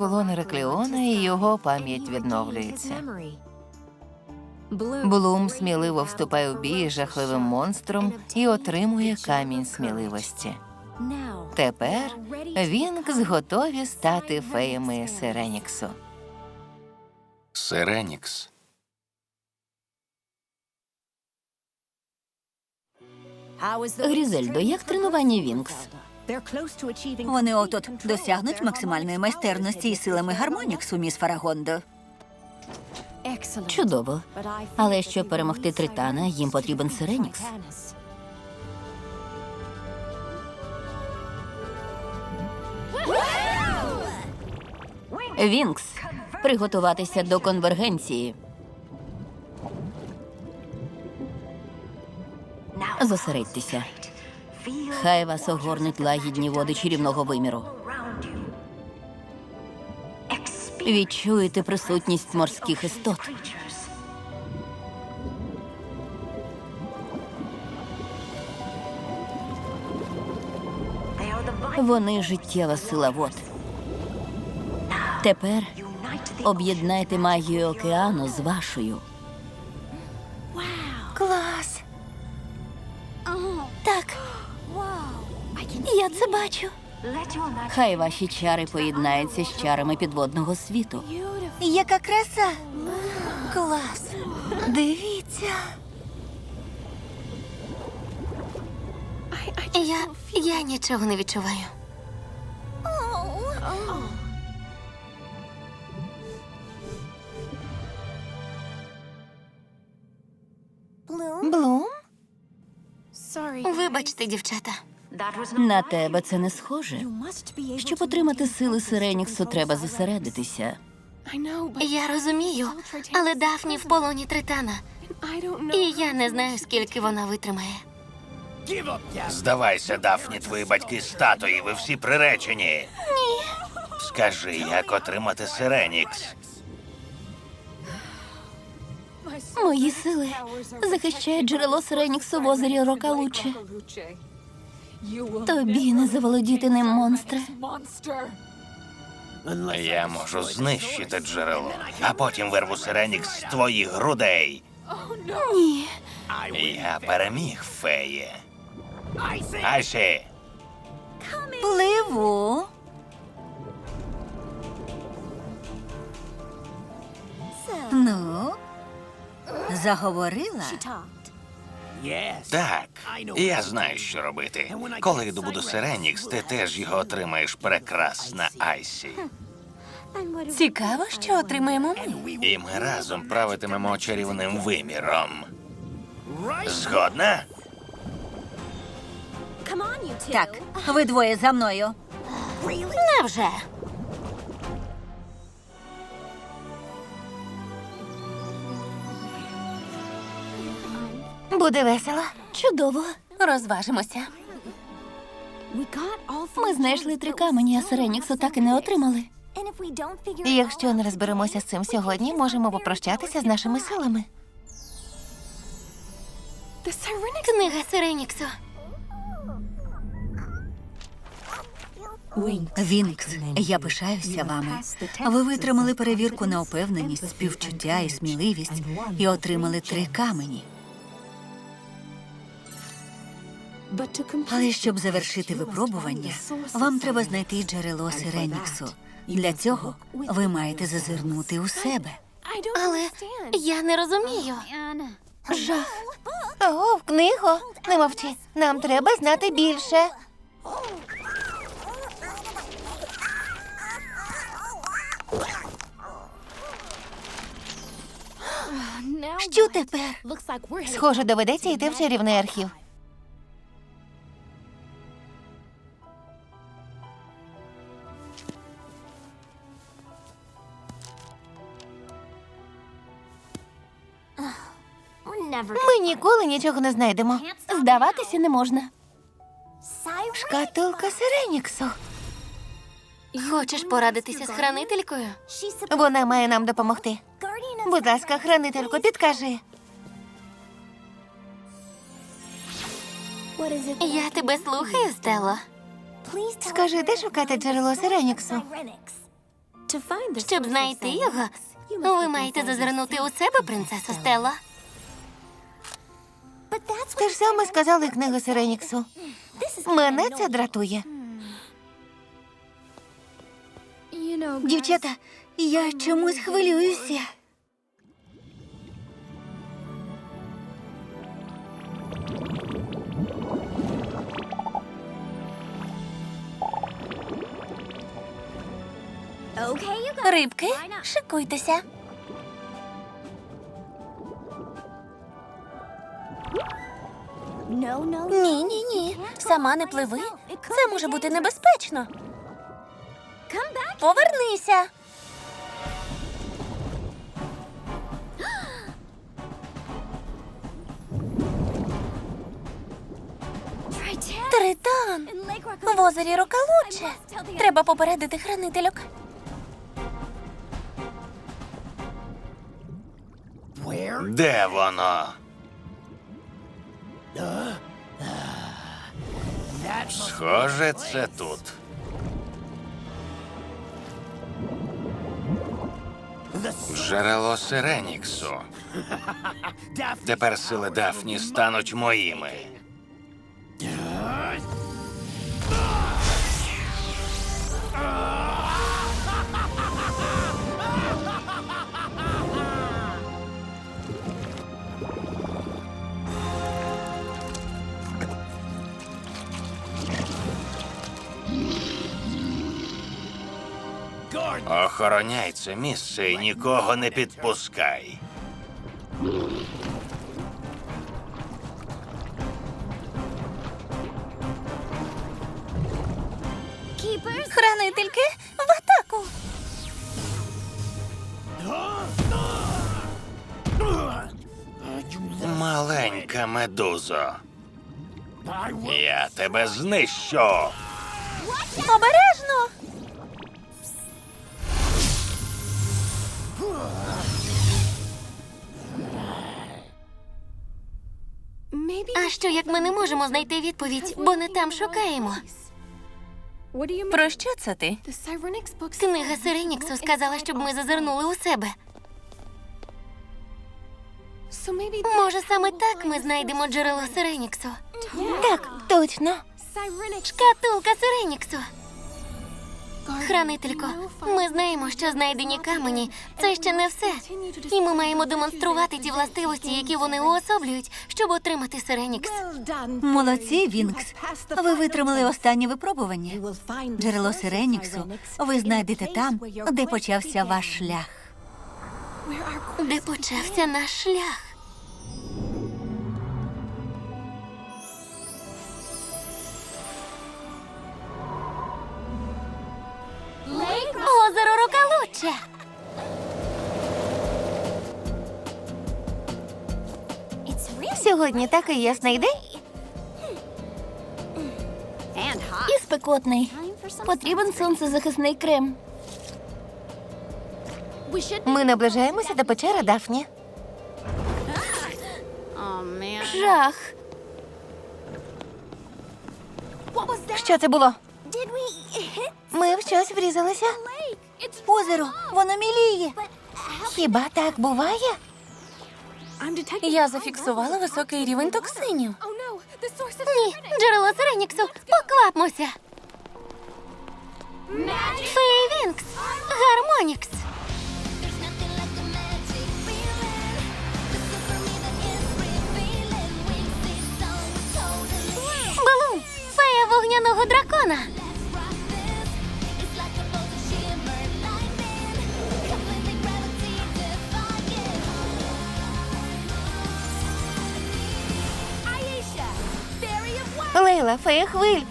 колони Реклеона, і його пам'ять відновлюється. Блум сміливо вступає у бій з жахливим монстром і отримує камінь сміливості. Тепер Вінкс готові стати феями Сиреніксу. Сиренікс. Грізельдо, як тренування Вінкс? Вони отут досягнуть максимальної майстерності і силами гармоніксу, міс Фарагондо. Чудово. Але щоб перемогти Тритана, їм потрібен Сиренікс. Вінкс, приготуватися до конвергенції. Зосередьтеся. Хай вас огорнуть лагідні води чарівного виміру. Відчуєте присутність морських істот. Вони життєва сила вод. Тепер об'єднайте магію океану з вашою. Хай ваші чари поєднаються з чарами підводного світу. Яка краса! Клас! Дивіться. Я, я нічого не відчуваю. Блум? Вибачте, дівчата. На тебе це не схоже. Щоб отримати сили Сиреніксу, треба зосередитися. Я розумію, але Дафні в полоні Тритана. І я не знаю, скільки вона витримає. Здавайся, Дафні, твої батьки статуї, ви всі приречені. Ні. Скажи, як отримати Сиренікс? Мої сили захищають джерело Сиреніксу в озері Рокалуче. Тобі не заволодіти ним, монстре. Я можу знищити джерело, а потім вирву Сиренікс з твоїх грудей. Ні. Я переміг, феє. Айсі, Пливу. Ну, заговорила. Так, я знаю, що робити. Коли я добуду Сиренікс, ти теж його отримаєш прекрасна Айсі. Цікаво, що отримаємо ми. І ми разом правитимемо чарівним виміром. Згодна? Так, ви двоє за мною. Невже? Буде весело. Чудово. Розважимося. Ми знайшли три камені, а Сиреніксу так і не отримали. І якщо не розберемося з цим сьогодні, можемо попрощатися з нашими силами. Книга Сиреніксу. Вінкс, я пишаюся вами. Ви витримали перевірку на упевненість, співчуття і сміливість і отримали три камені. Але щоб завершити випробування, вам треба знайти джерело Сиреніксу. Для цього ви маєте зазирнути у себе. Але я не розумію. Жах. О, в книгу. Не мовчи. Нам треба знати більше. Що тепер? Схоже, доведеться йти в чарівний архів. Ми ніколи нічого не знайдемо. Здаватися не можна. Шкатулка Сиреніксу. Хочеш порадитися з хранителькою? Вона має нам допомогти. Будь ласка, хранителько, підкажи. Я тебе слухаю, Стело. Скажи, де шукати джерело Сиреніксу? Щоб знайти його, ви маєте зазирнути у себе, принцесо Стелло. Те ж саме сказали книги Сиреніксу. Мене це дратує. Дівчата, я чомусь хвилююся. Рибки, шикуйтеся. Ні, ні, ні. Сама не пливи. Це може бути небезпечно. Повернися. Тритан. В озері Рокалуче. Треба попередити хранительок. Де воно? Схоже, це тут. Джерело Сиреніксу. Тепер сили Дафні стануть моїми. Охороняй це місце і нікого не підпускай. Хранительки в атаку. Маленька медузо. Я тебе знищу. Обережно. Що як ми не можемо знайти відповідь, бо не там шукаємо? Про що це ти? Книга Сиреніксу сказала, щоб ми зазирнули у себе. Може, саме так ми знайдемо джерело Сиреніксу. Так, точно. Шкатулка Сиреніксу. Хранителько, ми знаємо, що знайдені камені це ще не все. І ми маємо демонструвати ті властивості, які вони уособлюють, щоб отримати Сиренікс. Молодці, Вінкс. Ви витримали останнє випробування. Джерело Сиреніксу ви знайдете там, де почався ваш шлях. Де почався наш шлях? Озеро Сьогодні такий ясний день. І спекотний. Потрібен сонцезахисний крем. Ми наближаємося до печери Дафні. Жах. Що це було? Ми в щось врізалися? Озеро, воно міліє. Хіба так буває? Я зафіксувала високий рівень токсинів. Ні, джерело Сиреніксу, поквапмося. Фейвінкс, Гармонікс. Балум, фея вогняного дракона. Лейла, фея хвиль.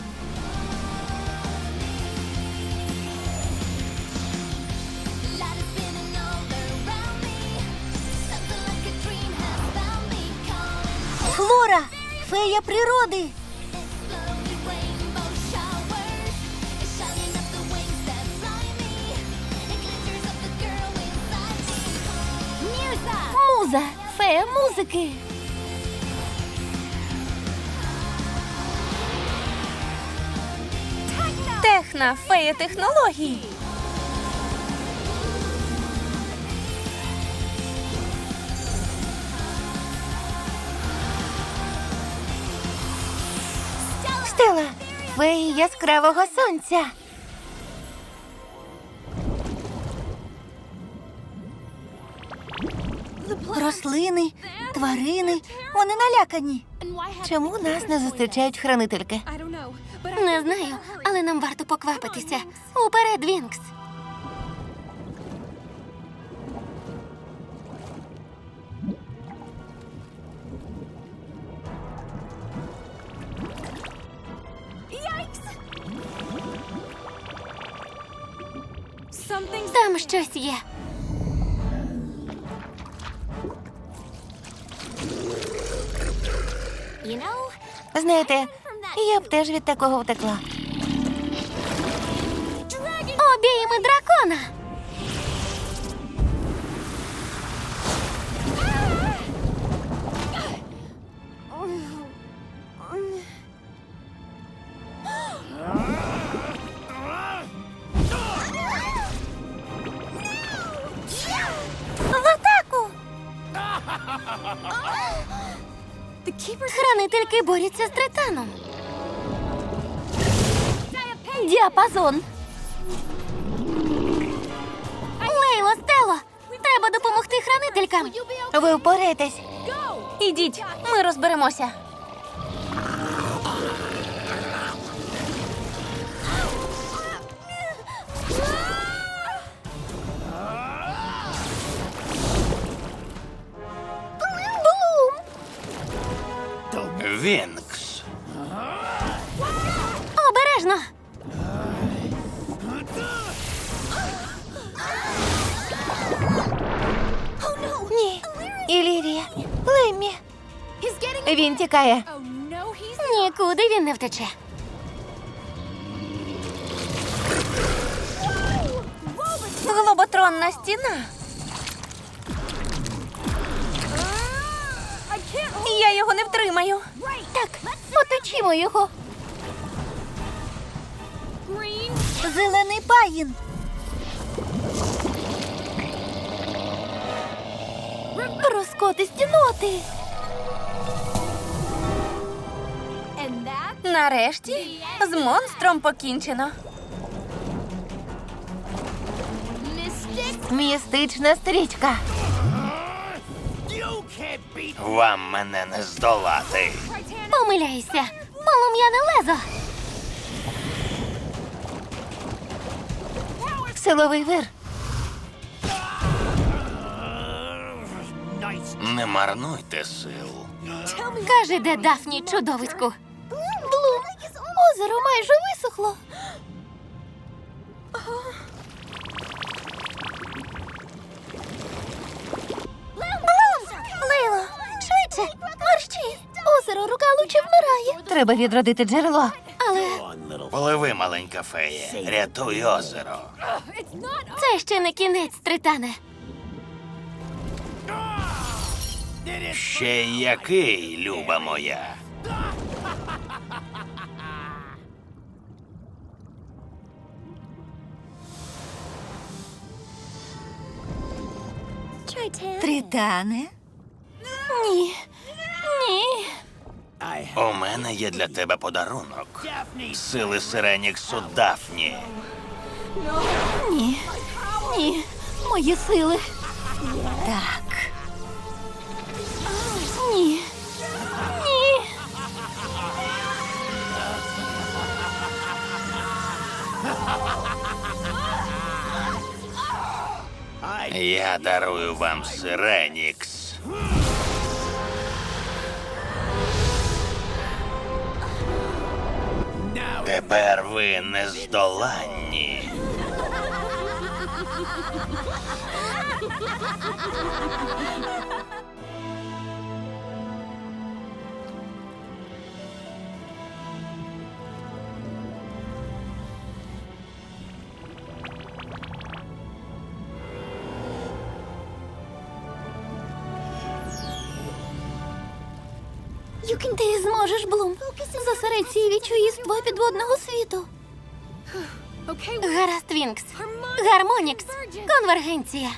Флора, фея природи. Муза. Фея музики. На фея технології. Стела, феї яскравого сонця. Рослини, тварини, вони налякані. Чому нас не зустрічають хранительки? Не знаю, але нам варто поквапитися. Уперед, Вінкс. Там щось є. Знаєте, я б теж від такого втекла. Обійми дракона. В атаку! Хранительки борються з тританом. Діапазон. Лейло, Стело, треба допомогти хранителькам. Ви впораєтесь. Ідіть, ми розберемося. Вінкс. Леммі. Він тікає. Нікуди він не втече. Глоботронна стіна. Я його не втримаю. Так, оточімо його. Зелений паїн. Розкоти стіноти. Нарешті з монстром покінчено. Містична стрічка. Вам мене не здолати. Помиляйся. Полум'яне лезо. Силовий вир. Не марнуйте сил. Каже, де Дафні чудовиську. Блум, озеро майже висохло. Блум! Лейло, швидше, марші. Озеро рука луче вмирає. Треба відродити джерело. Але Пливи, маленька фея. Рятуй озеро. це ще не кінець, Тритане. Ще який, люба моя. Тритане. Ні. Ні. У мене є для тебе подарунок. Сили Сиреніксу Дафні. Ні. Ні. Мої сили. Так. Я дарую вам Сиренікс. Тепер ви нездоланні. Блум. Зосередь свій відчуїство підводного світу. Гаразд, Вінкс. Гармонікс. Конвергенція.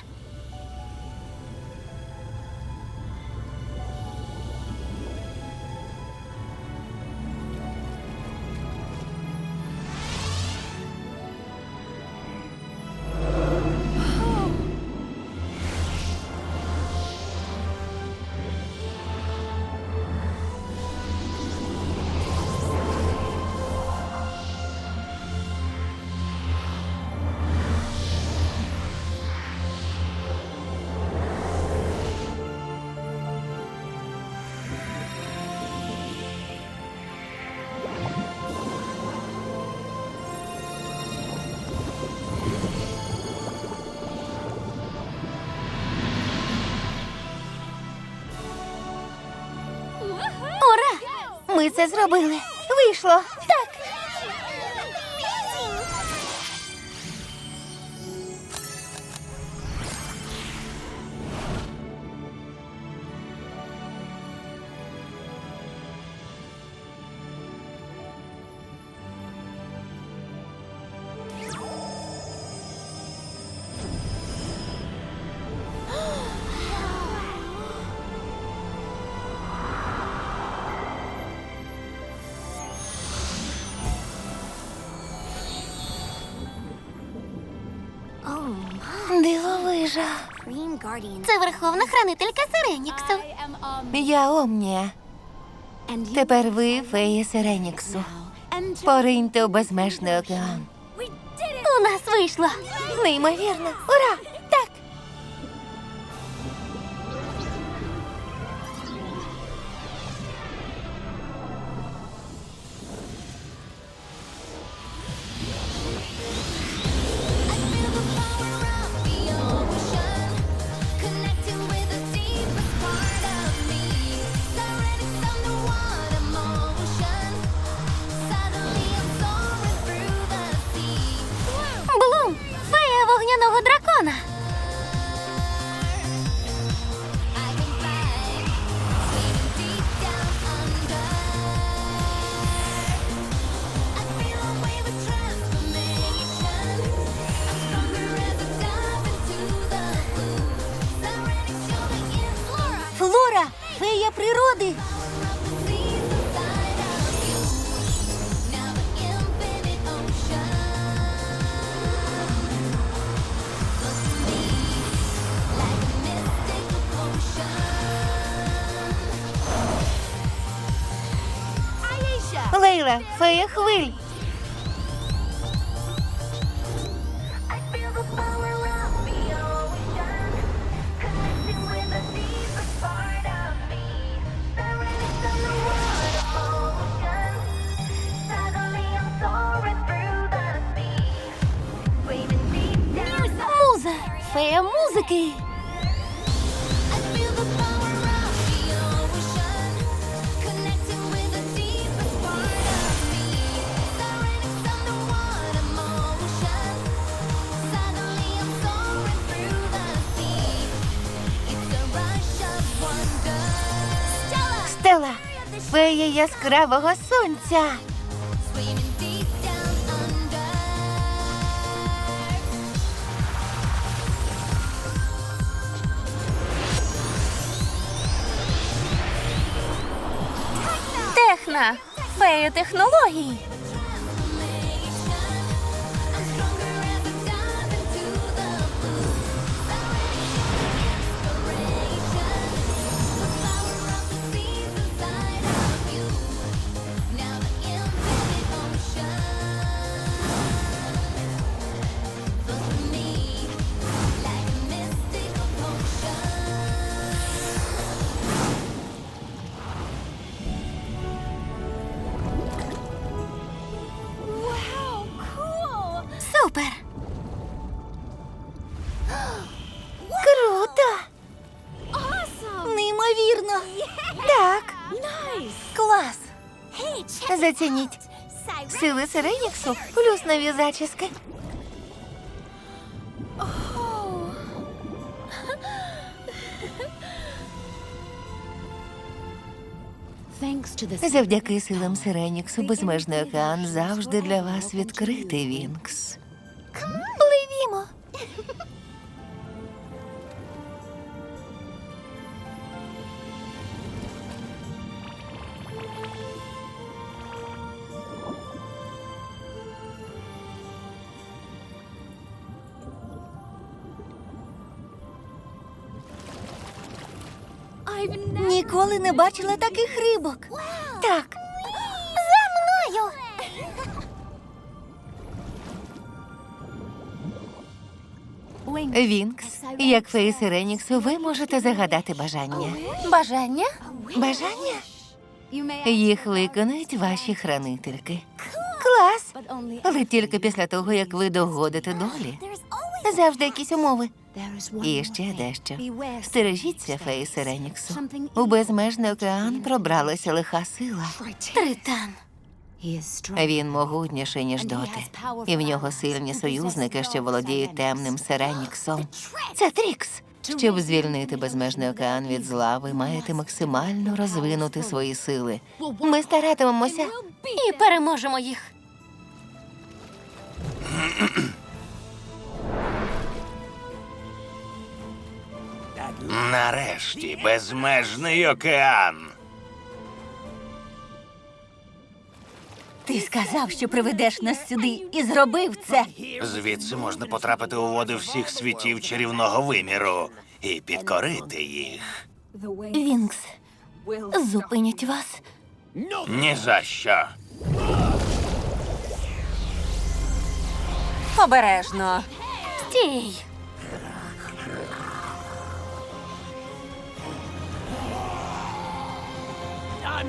Ура! Ми це зробили. Вийшло. Так. Це верховна хранителька Сиреніксу. Я Омнія. Тепер ви фея Сиреніксу. Пориньте у безмежний океан. У нас вийшло. Неймовірно. Ура! Фея музики. Стела, фея яскравого сонця. Техна. Фея технологій. Клас. Зацініть. Сили Сиреніксу плюс нові зачіски. Завдяки силам Сиреніксу безмежний океан завжди для вас відкритий, Вінкс. Не бачила таких рибок. Так. За мною. Вінкс, як феї Сиреніксу, ви можете загадати бажання. Бажання? Бажання? Їх виконають ваші хранительки. Клас! Але тільки після того, як ви догодите долі. Завжди якісь умови. І ще дещо. Стережіться, феї Сиреніксу. У безмежний океан пробралася лиха сила. Тритан. Він могутніший, ніж доти. І в нього сильні союзники, що володіють темним Сиреніксом. Це Трікс. Щоб звільнити безмежний океан від зла, ви маєте максимально розвинути свої сили. Ми старатимемося. І переможемо їх. Нарешті безмежний океан. Ти сказав, що приведеш нас сюди і зробив це. Звідси можна потрапити у води всіх світів чарівного виміру і підкорити їх. Вінкс зупинять вас. Ні за що. Обережно. Стій.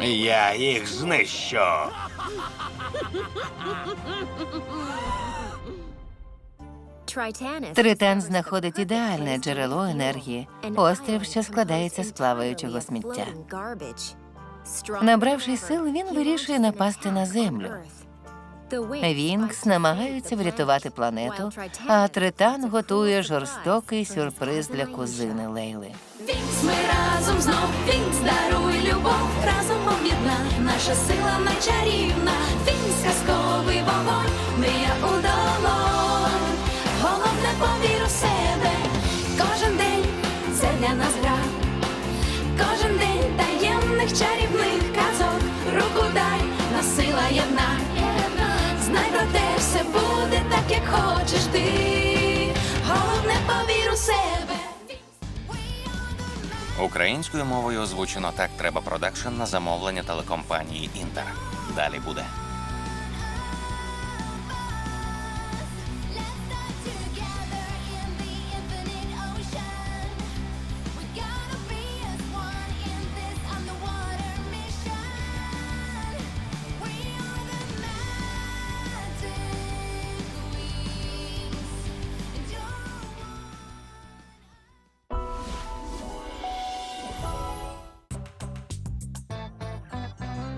Я їх знищу. Тритан знаходить ідеальне джерело енергії, острів, що складається з плаваючого сміття. Набравши сил, він вирішує напасти на землю. Вінкс намагаються врятувати планету, а Тритан готує жорстокий сюрприз для кузини Лейли. Вінкс, ми разом знов, Вінкс, даруй любов, разом об'єдна, наша сила найчарівна, Вінкс, казковий вогонь, мрія у долонь, головне повір у себе, кожен день це для нас гра, кожен день таємних чарівних казок, руку дай, нас сила єдна, хочеш ти, головне повір у себе. Українською мовою озвучено так треба продакшн на замовлення телекомпанії Інтер. Далі буде.